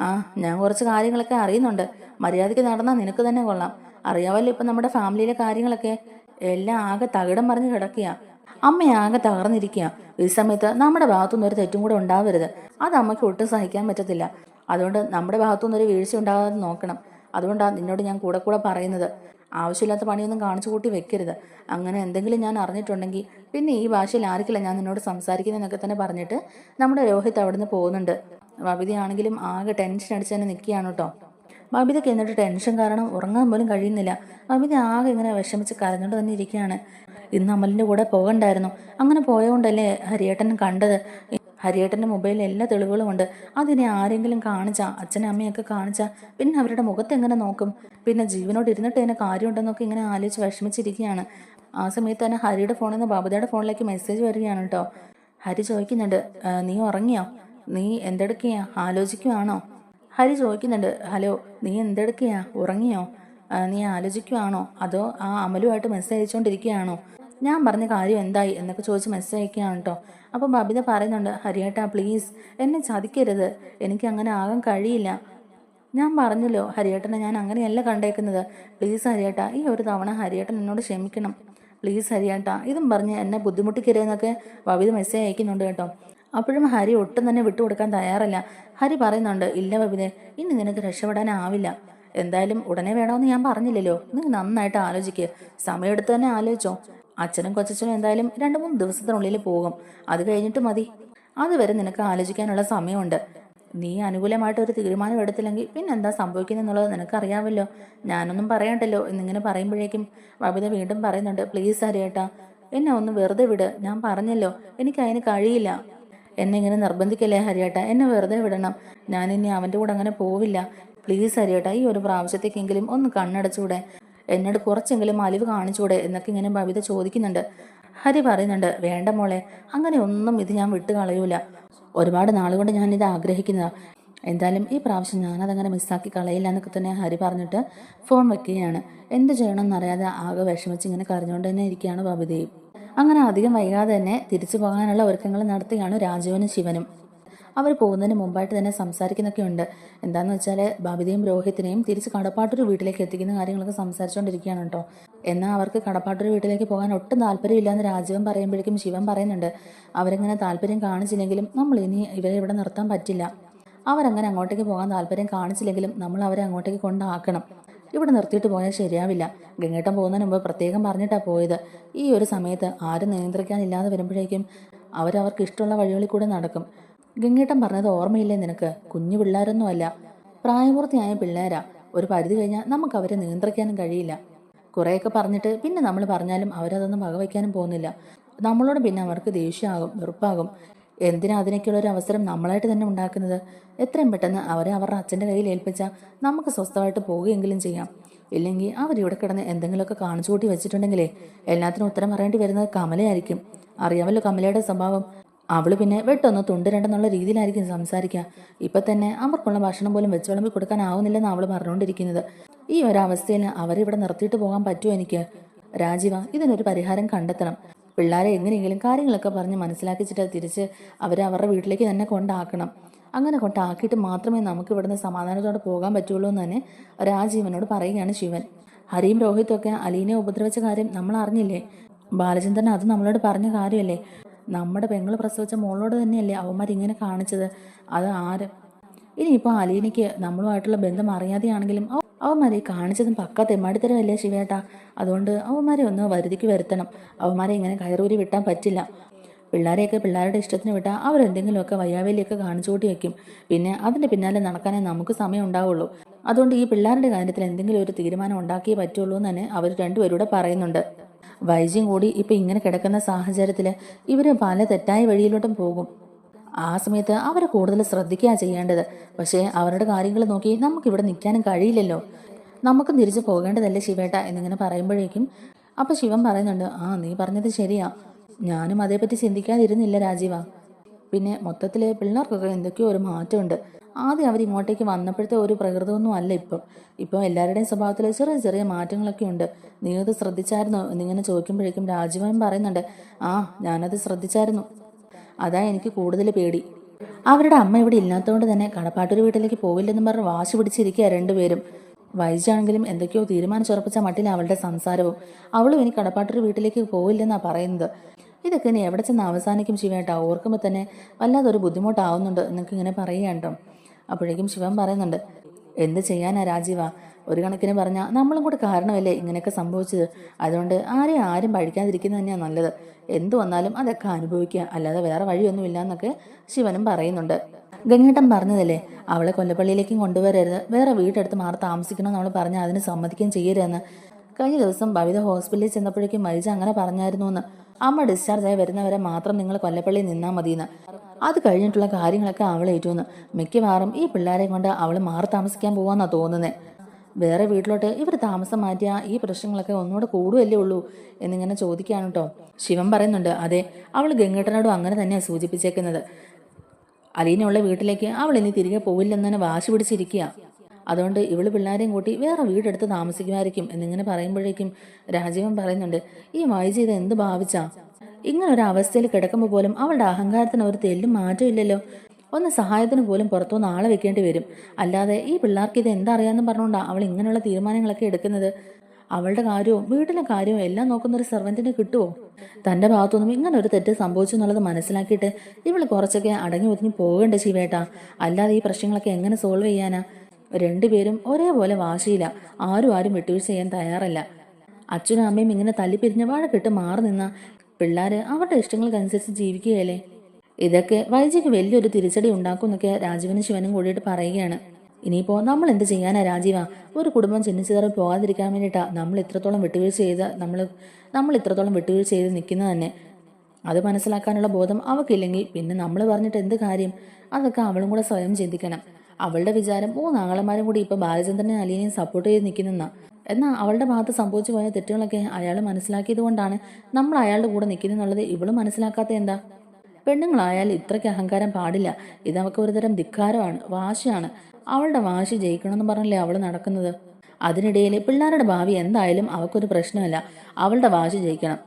ആ ഞാൻ കുറച്ച് കാര്യങ്ങളൊക്കെ അറിയുന്നുണ്ട്. മര്യാദയ്ക്ക് നടന്നാൽ നിനക്ക് തന്നെ കൊള്ളാം. അറിയാവല്ലോ ഇപ്പം നമ്മുടെ ഫാമിലിയിലെ കാര്യങ്ങളൊക്കെ എല്ലാം ആകെ തകിടം മറിഞ്ഞ് കിടക്കുക അമ്മയാകെ തകർന്നിരിക്കുക ഈ സമയത്ത് നമ്മുടെ ഭാഗത്തുനിന്ന് ഒരു തെറ്റും കൂടെ ഉണ്ടാവരുത്. അത് അമ്മയ്ക്ക് ഒട്ടും സഹിക്കാൻ പറ്റത്തില്ല. അതുകൊണ്ട് നമ്മുടെ ഭാഗത്തുനിന്ന് ഒരു വീഴ്ച ഉണ്ടാകാതെ നോക്കണം. അതുകൊണ്ടാണ് നിന്നോട് ഞാൻ കൂടെ കൂടെ പറയുന്നത്. ആവശ്യമില്ലാത്ത പണിയൊന്നും കാണിച്ചു കൂട്ടി വെക്കരുത്. അങ്ങനെ എന്തെങ്കിലും ഞാൻ അറിഞ്ഞിട്ടുണ്ടെങ്കിൽ പിന്നെ ഈ ഭാഷയിൽ ആർക്കില്ല ഞാൻ നിന്നോട് സംസാരിക്കുന്നതെന്നൊക്കെ തന്നെ പറഞ്ഞിട്ട് നമ്മുടെ രോഹിത് അവിടുന്ന് പോകുന്നുണ്ട്. ബബിതയാണെങ്കിലും ആകെ ടെൻഷൻ അടിച്ച് തന്നെ നിൽക്കുകയാണ് കേട്ടോ. ബബിതയ്ക്ക് എന്നിട്ട് ടെൻഷൻ കാരണം ഉറങ്ങാൻ പോലും കഴിയുന്നില്ല. ബബിത ആകെ ഇങ്ങനെ വിഷമിച്ച് കരഞ്ഞുകൊണ്ട് തന്നെ ഇരിക്കുകയാണ്. ഇന്ന് അമലിന്റെ കൂടെ പോകണ്ടായിരുന്നു. അങ്ങനെ പോയതുകൊണ്ടല്ലേ ഹരിയേട്ടൻ കണ്ടത്? ഹരിയേട്ടന്റെ മൊബൈലിൽ എല്ലാ തെളിവുകളും ഉണ്ട്. അതിനെ ആരെങ്കിലും കാണിച്ചാൽ അച്ഛനും അമ്മയൊക്കെ കാണിച്ചാൽ പിന്നെ അവരുടെ മുഖത്ത് എങ്ങനെ നോക്കും? പിന്നെ ജീവനോട് ഇരുന്നിട്ട് അതിന് കാര്യമുണ്ടെന്നൊക്കെ ഇങ്ങനെ ആലോചിച്ച് വിഷമിച്ചിരിക്കുകയാണ്. ആ സമയത്ത് തന്നെ ഹരിയുടെ ഫോണിൽ നിന്ന് ബാബുദയുടെ ഫോണിലേക്ക് മെസ്സേജ് വരികയാണ് കേട്ടോ. ഹരി ചോദിക്കുന്നുണ്ട് നീ ഉറങ്ങിയോ? നീ എന്തെടുക്കുകയാ ആലോചിക്കുവാണോ? ഹരി ചോദിക്കുന്നുണ്ട് ഹലോ നീ എന്തെടുക്കുകയാ ഉറങ്ങിയോ? നീ ആലോചിക്കുവാണോ? അതോ ആ അമലുമായിട്ട് മെസ്സേജ് അയച്ചുകൊണ്ടിരിക്കുകയാണോ? ഞാൻ പറഞ്ഞ കാര്യം എന്തായി എന്നൊക്കെ ചോദിച്ച് മെസ്സേജ് അയക്കുകയാണ് കേട്ടോ. അപ്പോൾ ബബിത പറയുന്നുണ്ട് ഹരിയേട്ടാ പ്ലീസ് എന്നെ ചതിക്കരുത്. എനിക്ക് അങ്ങനെ ആകാൻ കഴിയില്ല. ഞാൻ പറഞ്ഞല്ലോ ഹരിയേട്ടനെ ഞാൻ അങ്ങനെയല്ല കണ്ടേക്കുന്നത്. പ്ലീസ് ഹരിയേട്ട ഈ ഒരു തവണ ഹരിയേട്ടൻ എന്നോട് ക്ഷമിക്കണം. പ്ലീസ് ഹരിയേട്ട ഇതും പറഞ്ഞ് എന്നെ ബുദ്ധിമുട്ടിക്കരുതെന്നൊക്കെ ബബിത മെസ്സേജ് അയക്കുന്നുണ്ട് കേട്ടോ. അപ്പോഴും ഹരി ഒട്ടും തന്നെ വിട്ടുകൊടുക്കാൻ തയ്യാറല്ല. ഹരി പറയുന്നുണ്ട് ഇല്ല ബബിതെ ഇനി നിനക്ക് രക്ഷപ്പെടാനാവില്ല. എന്തായാലും ഉടനെ വേണമെന്ന് ഞാൻ പറഞ്ഞില്ലല്ലോ. നീ നന്നായിട്ട് ആലോചിക്കുക സമയമെടുത്ത് തന്നെ ആലോചിച്ചോ. അച്ഛനും കൊച്ചച്ഛനും എന്തായാലും രണ്ട് മൂന്ന് ദിവസത്തിനുള്ളിൽ പോകും. അത് കഴിഞ്ഞിട്ട് മതി. അതുവരെ നിനക്ക് ആലോചിക്കാനുള്ള സമയമുണ്ട്. നീ അനുകൂലമായിട്ട് ഒരു തീരുമാനം എടുത്തില്ലെങ്കിൽ പിന്നെ എന്താ സംഭവിക്കുന്നെന്നുള്ളത് നിനക്കറിയാമല്ലോ. ഞാനൊന്നും പറയണ്ടല്ലോ എന്നിങ്ങനെ പറയുമ്പോഴേക്കും ബബിത വീണ്ടും പറയുന്നുണ്ട് പ്ലീസ് ഹരിയേട്ടാ എന്നെ ഒന്ന് വെറുതെ വിട്. ഞാൻ പറഞ്ഞല്ലോ എനിക്ക് അതിന് കഴിയില്ല. എന്നെ ഇങ്ങനെ നിർബന്ധിക്കല്ലേ ഹരിയേട്ട? എന്നെ വെറുതെ വിടണം. ഞാൻ ഇനി അവന്റെ കൂടെ അങ്ങനെ പോവില്ല. പ്ലീസ് ഹരിയേട്ട ഈ ഒരു പ്രാവശ്യത്തേക്കെങ്കിലും ഒന്ന് കണ്ണടച്ചൂടെ. എന്നോട് കുറച്ചെങ്കിലും അലിവ് കാണിച്ചൂടെ എന്നൊക്കെ ഇങ്ങനെ ഭവിത ചോദിക്കുന്നുണ്ട്. ഹരി പറയുന്നുണ്ട് വേണ്ട മോളെ അങ്ങനെ ഒന്നും ഇത് ഞാൻ വിട്ടു കളയൂല. ഒരുപാട് നാളുകൊണ്ട് ഇത് ആഗ്രഹിക്കുന്നതാണ് എന്തായാലും ഈ പ്രാവശ്യം ഞാനതങ്ങനെ മിസ്സാക്കി കളയില്ല എന്നൊക്കെ തന്നെ ഹരി പറഞ്ഞിട്ട് ഫോൺ വെക്കുകയാണ്. എന്ത് ചെയ്യണമെന്നറിയാതെ ആകെ വിഷമിച്ച് ഇങ്ങനെ കരഞ്ഞുകൊണ്ട് തന്നെ ഇരിക്കുകയാണ് ബബിതയും. അങ്ങനെ അധികം വൈകാതെ തന്നെ തിരിച്ചു പോകാനുള്ള ഒരുക്കങ്ങൾ നടത്തുകയാണ് രാജുവിനും ശിവനും. അവർ പോകുന്നതിന് മുമ്പായിട്ട് തന്നെ സംസാരിക്കുന്നൊക്കെ ഉണ്ട്. എന്താണെന്ന് വെച്ചാൽ ബാബിതയും രോഹിത്തിനെയും തിരിച്ച് കടപ്പാട്ടൂർ വീട്ടിലേക്ക് എത്തിക്കുന്ന കാര്യങ്ങളൊക്കെ സംസാരിച്ചുകൊണ്ടിരിക്കുകയാണ് കേട്ടോ. എന്നാൽ അവർക്ക് കടപ്പാട്ടൂർ വീട്ടിലേക്ക് പോകാൻ ഒട്ടും താല്പര്യമില്ലെന്ന് രാജീവൻ പറയുമ്പോഴേക്കും ശിവൻ പറയുന്നുണ്ട്. അവരിങ്ങനെ താല്പര്യം കാണിച്ചില്ലെങ്കിലും നമ്മൾ ഇനി ഇവരെ ഇവിടെ നിർത്താൻ പറ്റില്ല. അവരങ്ങനെ അങ്ങോട്ടേക്ക് പോകാൻ താല്പര്യം കാണിച്ചില്ലെങ്കിലും നമ്മൾ അവരെ അങ്ങോട്ടേക്ക് കൊണ്ടാക്കണം. ഇവിടെ നിർത്തിയിട്ട് പോയാൽ ശരിയാവില്ല. ഗംഗേട്ടൻ പോകുന്നതിന് മുമ്പ് പ്രത്യേകം പറഞ്ഞിട്ടാണ് പോയത്. ഈ ഒരു സമയത്ത് ആരും നിയന്ത്രിക്കാനില്ലാതെ വരുമ്പോഴേക്കും അവരവർക്ക് ഇഷ്ടമുള്ള വഴികളിൽ കൂടെ നടക്കും. ഗംഗേട്ടൻ പറഞ്ഞത് ഓർമ്മയില്ലേ നിനക്ക്? കുഞ്ഞു പിള്ളേരൊന്നുമല്ല പ്രായപൂർത്തിയായ പിള്ളേരാ. ഒരു പരിധി കഴിഞ്ഞാൽ നമുക്ക് അവരെ നിയന്ത്രിക്കാനും കഴിയില്ല. കുറേയൊക്കെ പറഞ്ഞിട്ട് പിന്നെ നമ്മൾ പറഞ്ഞാലും അവരതൊന്നും വകവയ്ക്കാനും പോകുന്നില്ല. നമ്മളോട് പിന്നെ അവർക്ക് ദേഷ്യമാകും വെറുപ്പാകും. എന്തിനാ അതിനൊക്കെയുള്ള ഒരു അവസരം നമ്മളായിട്ട് തന്നെ ഉണ്ടാക്കുന്നത്? എത്രയും പെട്ടെന്ന് അവരെ അവരുടെ അച്ഛന്റെ കയ്യിൽ ഏൽപ്പിച്ചാൽ നമുക്ക് സ്വസ്ഥമായിട്ട് പോവുകയെങ്കിലും ചെയ്യാം. ഇല്ലെങ്കിൽ അവരിവിടെ കിടന്ന് എന്തെങ്കിലുമൊക്കെ കാണിച്ചു കൂട്ടി വെച്ചിട്ടുണ്ടെങ്കിലേ എല്ലാത്തിനും ഉത്തരം പറയേണ്ടി വരുന്നത് കമലയായിരിക്കും. അറിയാമല്ലോ കമലയുടെ സ്വഭാവം. അവൾ പിന്നെ വെട്ടൊന്ന് തുണ്ടരണ്ടെന്നുള്ള രീതിയിലായിരിക്കും സംസാരിക്കുക. ഇപ്പൊ തന്നെ അവർക്കുള്ള ഭക്ഷണം പോലും വെച്ച് വിളമ്പി കൊടുക്കാനാവുന്നില്ലെന്ന് അവൾ പറഞ്ഞുകൊണ്ടിരിക്കുന്നത് ഈ ഒരവസ്ഥയിൽ അവരെ ഇവിടെ നിർത്തിയിട്ട് പോകാൻ പറ്റുമോ എനിക്ക്? രാജീവ ഇതിനൊരു പരിഹാരം കണ്ടെത്തണം. പിള്ളേരെ എങ്ങനെയെങ്കിലും കാര്യങ്ങളൊക്കെ പറഞ്ഞ് മനസ്സിലാക്കിച്ചിട്ട് തിരിച്ച് അവരെ അവരുടെ വീട്ടിലേക്ക് തന്നെ കൊണ്ടാക്കണം. അങ്ങനെ കൊണ്ടാക്കിയിട്ട് മാത്രമേ നമുക്ക് ഇവിടുന്ന് സമാധാനത്തോടെ പോകാൻ പറ്റുള്ളൂ എന്ന് തന്നെ രാജീവനോട് പറയുകയാണ് ശിവൻ. ഹരിയും രോഹിത്തും ഒക്കെ അലീനെ ഉപദ്രവിച്ച കാര്യം നമ്മൾ അറിഞ്ഞില്ലേ? ബാലചന്ദ്രൻ അത് നമ്മളോട് പറഞ്ഞ കാര്യമല്ലേ? നമ്മുടെ പെങ്ങൾ പ്രസവിച്ച മോളോട് തന്നെയല്ലേ അവന്മാരിങ്ങനെ കാണിച്ചത്? അത് ആര്? ഇനിയിപ്പോൾ അലീനയ്ക്ക് നമ്മളുമായിട്ടുള്ള ബന്ധം അറിയാതെയാണെങ്കിലും അവ- അവന്മാരെ കാണിച്ചതും പക്ക തെമ്മാടിത്തരമല്ലേ ശിവേട്ട? അതുകൊണ്ട് അവന്മാരെ ഒന്ന് വരുതിക്ക് വരുത്തണം. അവന്മാരെ ഇങ്ങനെ കയറൂരി വിട്ടാൻ പറ്റില്ല. പിള്ളേരെയൊക്കെ പിള്ളേരുടെ ഇഷ്ടത്തിന് വിട്ടാൽ അവരെന്തെങ്കിലുമൊക്കെ വയ്യാവേലിയൊക്കെ കാണിച്ചു കൂട്ടി വെക്കും. പിന്നെ അതിന്റെ പിന്നാലെ നടക്കാനേ നമുക്ക് സമയം ഉണ്ടാവുള്ളൂ. അതുകൊണ്ട് ഈ പിള്ളേരുടെ കാര്യത്തിൽ എന്തെങ്കിലും ഒരു തീരുമാനം ഉണ്ടാക്കിയേ പറ്റുള്ളൂ എന്ന് തന്നെ അവർ രണ്ടുപേരൂടെ പറയുന്നുണ്ട്. വൈദ്യം കൂടി ഇപ്പം ഇങ്ങനെ കിടക്കുന്ന സാഹചര്യത്തിൽ ഇവർ പല തെറ്റായ വഴിയിലോട്ടും പോകും. ആ സമയത്ത് അവരെ കൂടുതൽ ശ്രദ്ധിക്കുക ചെയ്യേണ്ടത്. പക്ഷേ അവരുടെ കാര്യങ്ങൾ നോക്കി നമുക്കിവിടെ നിൽക്കാനും കഴിയില്ലല്ലോ. നമുക്ക് തിരിച്ചു പോകേണ്ടതല്ലേ ശിവേട്ട എന്നിങ്ങനെ പറയുമ്പോഴേക്കും അപ്പം ശിവൻ പറയുന്നുണ്ട് ആ നീ പറഞ്ഞത് ശരിയാ. ഞാനും അതേപ്പറ്റി ചിന്തിക്കാതിരുന്നില്ല രാജീവ. പിന്നെ മൊത്തത്തിൽ പിള്ളേർക്കൊക്കെ എന്തൊക്കെയോ ഒരു മാറ്റമുണ്ട്. ആദ്യം അവർ ഇങ്ങോട്ടേക്ക് വന്നപ്പോഴത്തെ ഒരു പ്രകൃതമൊന്നും അല്ല ഇപ്പം. ഇപ്പം എല്ലാവരുടെയും സ്വഭാവത്തിൽ ചെറിയ ചെറിയ മാറ്റങ്ങളൊക്കെ ഉണ്ട്. നീ അത് ശ്രദ്ധിച്ചായിരുന്നോ? എന്നിങ്ങനെ ചോദിക്കുമ്പോഴേക്കും രാജീവൻ പറയുന്നുണ്ട് ആ ഞാനത് ശ്രദ്ധിച്ചായിരുന്നു. അതാ എനിക്ക് കൂടുതൽ പേടി. അവരുടെ അമ്മ ഇവിടെ ഇല്ലാത്തതുകൊണ്ട് തന്നെ കടപ്പാട്ടൂർ വീട്ടിലേക്ക് പോവില്ലെന്നും പറഞ്ഞ് വാശി പിടിച്ചിരിക്കുക രണ്ടുപേരും. വൈജാണെങ്കിലും എന്തൊക്കെയോ തീരുമാനിച്ചുറപ്പിച്ച മട്ടിൽ അവളുടെ സംസാരവും. അവളും ഇനി കടപ്പാട്ടൂർ വീട്ടിലേക്ക് പോവില്ലെന്നാണ് പറയുന്നത്. ഇതൊക്കെ ഇനി എവിടെ ചെന്ന് അവസാനിക്കും ശിവേട്ടാ ഓർക്കുമ്പോൾ തന്നെ വല്ലാതൊരു ബുദ്ധിമുട്ടാവുന്നുണ്ട്. എന്നൊക്കെ ഇങ്ങനെ പറയുകയാണ്ടോ അപ്പോഴേക്കും ശിവൻ പറയുന്നുണ്ട് എന്ത് ചെയ്യാനാ രാജീവ? ഒരു കണക്കിന് പറഞ്ഞാൽ നമ്മളും കൂടെ കാരണമല്ലേ ഇങ്ങനെയൊക്കെ സംഭവിച്ചത്? അതുകൊണ്ട് ആരെയും ആരും പഴിക്കാതിരിക്കുന്നത് തന്നെയാണ് നല്ലത്. എന്തു വന്നാലും അതൊക്കെ അനുഭവിക്കുക. അല്ലാതെ വേറെ വഴിയൊന്നുമില്ല എന്നൊക്കെ ശിവനും പറയുന്നുണ്ട്. ഗംഗേട്ടൻ പറഞ്ഞതല്ലേ അവളെ കൊല്ലപ്പള്ളിയിലേക്കും കൊണ്ടുവരരുത്. വേറെ വീടെടുത്ത് മാറി താമസിക്കണമെന്ന് നമ്മൾ പറഞ്ഞാൽ അതിന് സമ്മതിക്കുകയും ചെയ്യരുതെന്ന്. കഴിഞ്ഞ ദിവസം ഭവിത ഹോസ്പിറ്റലിൽ ചെന്നപ്പോഴേക്കും മരിച്ച അങ്ങനെ പറഞ്ഞായിരുന്നു എന്ന് അമ്മ ഡിസ്ചാർജ് ആയി വരുന്നവരെ മാത്രം നിങ്ങൾ കൊല്ലപ്പള്ളിയിൽ നിന്നാൽ മതിയെന്ന്. അത് കഴിഞ്ഞിട്ടുള്ള കാര്യങ്ങളൊക്കെ അവൾ ഏറ്റുവെന്ന് മിക്കവാറും ഈ പിള്ളേരെ കൊണ്ട് അവൾ മാറി താമസിക്കാൻ പോവാന്നാ തോന്നുന്നത് വേറെ വീട്ടിലോട്ട് ഇവർ താമസം മാറ്റിയ ഈ പ്രശ്നങ്ങളൊക്കെ ഒന്നുകൂടെ കൂടുവല്ലേ ഉള്ളൂ എന്നിങ്ങനെ ചോദിക്കുകയാണ് കേട്ടോ ശിവൻ പറയുന്നുണ്ട് അതെ അവൾ ഗംഗേട്ടനോടും അങ്ങനെ തന്നെയാണ് സൂചിപ്പിച്ചേക്കുന്നത്. അലീനയുള്ള വീട്ടിലേക്ക് അവൾ ഇനി തിരികെ പോവില്ലെന്ന് വാശി പിടിച്ചിരിക്കുക അതുകൊണ്ട് ഇവൾ പിള്ളേരെയും കൂട്ടി വേറെ വീടെടുത്ത് താമസിക്കുമായിരിക്കും എന്നിങ്ങനെ പറയുമ്പോഴേക്കും രാജീവൻ പറയുന്നുണ്ട് ഈ വൈജി ഇത് എന്ത് ഭാവിച്ചാ? ഇങ്ങനെ ഒരു അവസ്ഥയിൽ കിടക്കുമ്പോൾ പോലും അവളുടെ അഹങ്കാരത്തിന് ഒരു തെല്ലും മാറ്റമില്ലല്ലോ ഒന്ന് സഹായത്തിന് പോലും പുറത്തുനിന്ന് ആളെ വെക്കേണ്ടി വരും. അല്ലാതെ ഈ പിള്ളേർക്ക് ഇത് എന്തറിയാമെന്ന് പറഞ്ഞുകൊണ്ടാണ് അവൾ ഇങ്ങനെയുള്ള തീരുമാനങ്ങളൊക്കെ എടുക്കുന്നത്? അവളുടെ കാര്യവും വീട്ടിലെ കാര്യവും എല്ലാം നോക്കുന്ന ഒരു സെർവന്റിന് കിട്ടുമോ തന്റെ ഭാഗത്തുനിന്നും ഇങ്ങനെ ഒരു തെറ്റ് സംഭവിച്ചു എന്നുള്ളത് മനസ്സിലാക്കിയിട്ട് ഇവൾ കുറച്ചൊക്കെ അടങ്ങി ഒതുങ്ങി പോകേണ്ട ശിവേട്ടാ അല്ലാതെ ഈ പ്രശ്നങ്ങളൊക്കെ എങ്ങനെ സോൾവ് ചെയ്യാനാ? രണ്ടുപേരും ഒരേപോലെ വാശിയില്ല. ആരും ആരും വിട്ടുവീഴ്ച ചെയ്യാൻ തയ്യാറല്ല. അച്ഛനും അമ്മയും ഇങ്ങനെ തല്ലിപ്പിരിഞ്ഞ വഴക്കിട്ട് മാറി നിന്ന പിള്ളേർ അവരുടെ ഇഷ്ടങ്ങൾക്കനുസരിച്ച് ജീവിക്കുകയല്ലേ? ഇതൊക്കെ വൈജിക്ക് വലിയൊരു തിരിച്ചടി ഉണ്ടാക്കും എന്നൊക്കെ രാജീവനും ശിവനും കൂടിയിട്ട് പറയുകയാണ്. ഇനിയിപ്പോൾ നമ്മൾ എന്ത് ചെയ്യാനാ രാജീവ? ഒരു കുടുംബം ചിന്നിച്ചിതറി പോകാതിരിക്കാൻ വേണ്ടിയിട്ടാ നമ്മൾ ഇത്രത്തോളം വിട്ടുവീഴ്ച ചെയ്ത് നമ്മൾ നമ്മൾ ഇത്രത്തോളം വിട്ടുവീഴ്ച ചെയ്ത് നിൽക്കുന്നത് തന്നെ. അത് മനസ്സിലാക്കാനുള്ള ബോധം അവക്കില്ലെങ്കിൽ പിന്നെ നമ്മൾ പറഞ്ഞിട്ട് എന്ത് കാര്യം? അതൊക്കെ അവളും കൂടെ സ്വയം ചിന്തിക്കണം. അവളുടെ വിചാരം ഓ മൂന്നാങ്ങളമാരും കൂടി ഇപ്പോൾ ബാലചന്ദ്രനെ അലീനെയും സപ്പോർട്ട് ചെയ്ത് നിൽക്കുന്നെന്നാ എന്നാൽ അവളുടെ ഭാഗത്ത് സംഭവിച്ചു പോയ തെറ്റുകളൊക്കെ അയാൾ മനസ്സിലാക്കിയതുകൊണ്ടാണ് നമ്മൾ അയാളുടെ കൂടെ നിൽക്കുന്നെന്നുള്ളത് ഇവളും മനസ്സിലാക്കാത്ത എന്താ? പെണ്ണുങ്ങളായാൽ ഇത്രയ്ക്ക് അഹങ്കാരം പാടില്ല. ഇത് അവൾക്ക് ഒരുതരം ധിക്കാരമാണ് വാശിയാണ്. അവളുടെ വാശി ജയിക്കണമെന്ന് പറഞ്ഞല്ലേ അവൾ നടക്കുന്നത്? അതിനിടയിൽ പിള്ളേരുടെ ഭാവി എന്തായാലും അവൾക്കൊരു പ്രശ്നമല്ല. അവളുടെ വാശി ജയിക്കണം.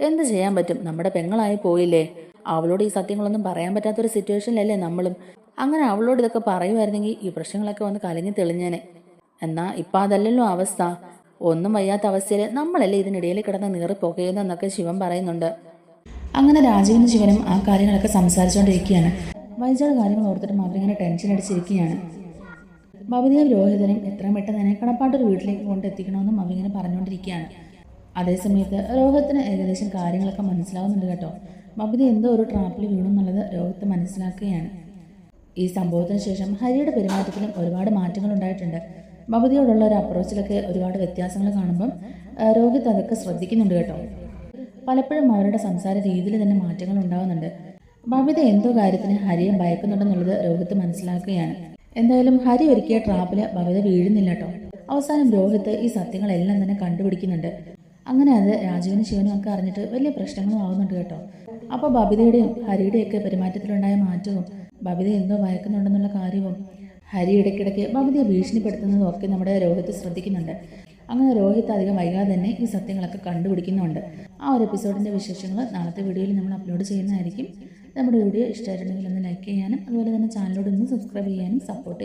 എന്ത് ചെയ്യാൻ പറ്റും? നമ്മുടെ പെങ്ങളായി പോയില്ലേ? അവളോട് ഈ സത്യങ്ങളൊന്നും പറയാൻ പറ്റാത്തൊരു സിറ്റുവേഷനിലല്ലേ നമ്മളും? അങ്ങനെ അവളോട് ഇതൊക്കെ പറയുമായിരുന്നെങ്കിൽ ഈ പ്രശ്നങ്ങളൊക്കെ വന്ന് കലങ്ങി തെളിഞ്ഞേനെ. എന്നാ ഇപ്പം അതല്ലല്ലോ അവസ്ഥ. ഒന്നും വയ്യാത്ത അവസ്ഥയിൽ നമ്മളല്ലേ ഇതിനിടയിൽ കിടന്ന് നീറി പുകയുന്നതെന്നൊക്കെ ശിവൻ പറയുന്നുണ്ട്. അങ്ങനെ രാജീവനും ശിവനും ആ കാര്യങ്ങളൊക്കെ സംസാരിച്ചുകൊണ്ടിരിക്കുകയാണ് വൈചാട് കാര്യങ്ങൾ ഓർത്തിട്ട് ഇങ്ങനെ ടെൻഷൻ അടിച്ചിരിക്കുകയാണ്. ഭവതിയും രോഹിതനും എത്രയും പെട്ടെന്ന് തന്നെ കടപ്പാട്ടൊരു വീട്ടിലേക്ക് കൊണ്ടെത്തിക്കണമെന്നും അവരിങ്ങനെ പറഞ്ഞുകൊണ്ടിരിക്കുകയാണ് അതേസമയത്ത് രോഹിത്തിന് ഏകദേശം കാര്യങ്ങളൊക്കെ മനസ്സിലാവുന്നുണ്ട് കേട്ടോ. ഭവതി എന്തോ ഒരു ട്രാപ്പിൽ വീണു എന്നുള്ളത് രോഹിത്ത് മനസ്സിലാക്കുകയാണ്. ഈ സംഭവത്തിന് ശേഷം ഹരിയുടെ പെരുമാറ്റത്തിലും ഒരുപാട് മാറ്റങ്ങൾ ഉണ്ടായിട്ടുണ്ട്. ഭവതിയോടുള്ള ഒരു അപ്രോച്ചിലൊക്കെ ഒരുപാട് വ്യത്യാസങ്ങൾ കാണുമ്പം രോഹിത് അതൊക്കെ ശ്രദ്ധിക്കുന്നുണ്ട് കേട്ടോ. പലപ്പോഴും അവരുടെ സംസാര രീതിയിൽ തന്നെ മാറ്റങ്ങൾ ഉണ്ടാകുന്നുണ്ട് ഭവിത എന്തോ കാര്യത്തിന് ഹരിയെ ഭയക്കുന്നുണ്ടെന്നുള്ളത് രോഹിത്ത് മനസ്സിലാക്കുകയാണ്. എന്തായാലും ഹരി ഒരുക്കിയ ട്രാപ്പിൽ ഭവിത വീഴുന്നില്ല കേട്ടോ. അവസാനം രോഹിത്ത് ഈ സത്യങ്ങളെല്ലാം തന്നെ കണ്ടുപിടിക്കുന്നുണ്ട്. അങ്ങനെ അത് രാജുവിനും ശിവനും ഒക്കെ അറിഞ്ഞിട്ട് വലിയ പ്രശ്നങ്ങളും ആവുന്നുണ്ട് കേട്ടോ. അപ്പോൾ ബബിതയുടെയും ഹരിയുടെയൊക്കെ പെരുമാറ്റത്തിലുണ്ടായ മാറ്റവും ബബിത എന്തോ ഭയക്കുന്നുണ്ടെന്നുള്ള കാര്യവും ഹരി ഇടയ്ക്കിടയ്ക്ക് ബബിതയെ ഭീഷണിപ്പെടുത്തുന്നതും ഒക്കെ നമ്മുടെ രോഹിത് ശ്രദ്ധിക്കുന്നുണ്ട്. അങ്ങനെ രോഹിത് അധികം വൈകാതെ തന്നെ ഈ സത്യങ്ങളൊക്കെ കണ്ടുപിടിക്കുന്നുണ്ട്. ആ ഒരു എപ്പിസോഡിന്റെ വിശേഷങ്ങൾ നാളത്തെ വീഡിയോയിൽ നമ്മൾ അപ്ലോഡ് ചെയ്യുന്നതായിരിക്കും. നമ്മുടെ വീഡിയോ ഇഷ്ടമായിട്ടുണ്ടെങ്കിൽ ഒന്ന് ലൈക്ക് ചെയ്യാനും അതുപോലെ തന്നെ ചാനലോട് ഒന്ന് സബ്സ്ക്രൈബ് ചെയ്യാനും സപ്പോർട്ട്